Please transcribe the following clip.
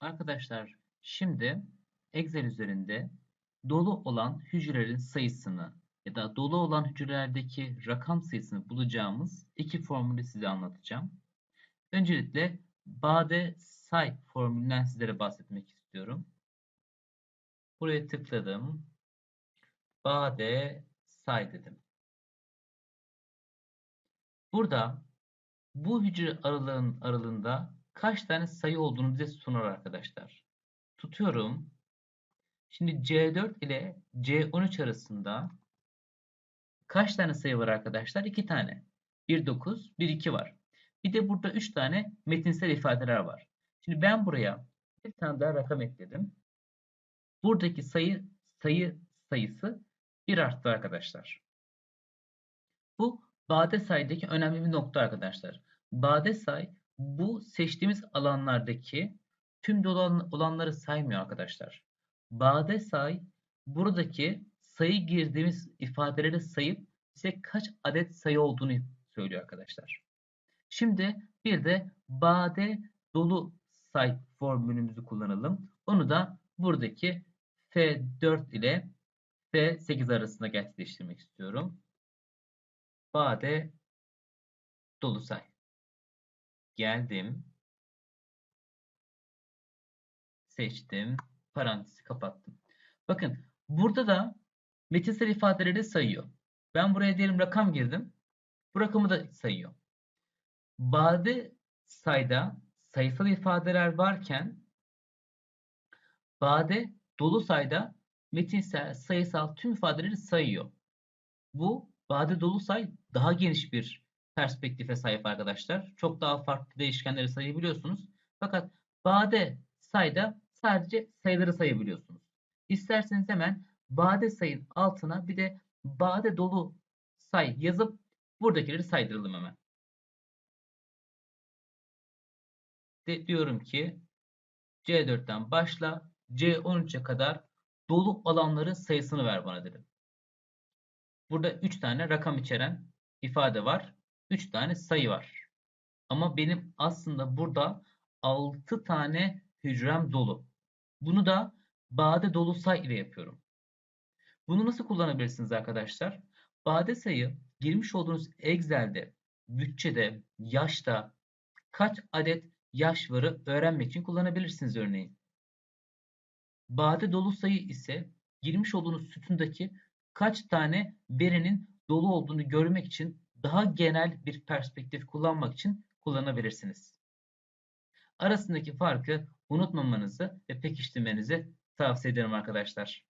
Arkadaşlar şimdi Excel üzerinde dolu olan hücrelerin sayısını ya da dolu olan hücrelerdeki rakam sayısını bulacağımız iki formülü size anlatacağım. Öncelikle Bade say formülünden sizlere bahsetmek istiyorum. Buraya tıkladım. Bade say dedim. Burada bu hücre aralığın aralığında kaç tane sayı olduğunu bize sunar arkadaşlar. Tutuyorum. Şimdi C4 ile C13 arasında kaç tane sayı var arkadaşlar? 2 tane. 1 9, 1 2 var. Bir de burada 3 tane metinsel ifadeler var. Şimdi ben buraya bir tane daha rakam ekledim. Buradaki sayı sayı sayısı 1 arttı arkadaşlar. Bu bade sayıdaki önemli bir nokta arkadaşlar. Bade say bu seçtiğimiz alanlardaki tüm dolu olanları saymıyor arkadaşlar. Bade say buradaki sayı girdiğimiz ifadeleri sayıp bize kaç adet sayı olduğunu söylüyor arkadaşlar. Şimdi bir de bade dolu say formülümüzü kullanalım. Onu da buradaki F4 ile F8 arasında gerçekleştirmek istiyorum. Bade dolu say. Geldim. Seçtim. Parantezi kapattım. Bakın burada da metinsel ifadeleri sayıyor. Ben buraya diyelim rakam girdim. Bu rakamı da sayıyor. Bade sayda sayısal ifadeler varken bade dolu sayda metinsel, sayısal tüm ifadeleri sayıyor. Bu bade dolu say daha geniş bir perspektife sahip arkadaşlar. Çok daha farklı değişkenleri sayabiliyorsunuz. Fakat bade sayda sadece sayıları sayabiliyorsunuz. İsterseniz hemen bade sayın altına bir de bade dolu say yazıp buradakileri saydıralım hemen. De diyorum ki C4'ten başla C13'e kadar dolu alanların sayısını ver bana dedim. Burada 3 tane rakam içeren ifade var. 3 tane sayı var. Ama benim aslında burada 6 tane hücrem dolu. Bunu da bade dolu say ile yapıyorum. Bunu nasıl kullanabilirsiniz arkadaşlar? Bade sayı girmiş olduğunuz Excel'de, bütçede, yaşta kaç adet yaş varı öğrenmek için kullanabilirsiniz örneğin. Bade dolu sayı ise girmiş olduğunuz sütundaki kaç tane verinin dolu olduğunu görmek için daha genel bir perspektif kullanmak için kullanabilirsiniz. Arasındaki farkı unutmamanızı ve pekiştirmenizi tavsiye ederim arkadaşlar.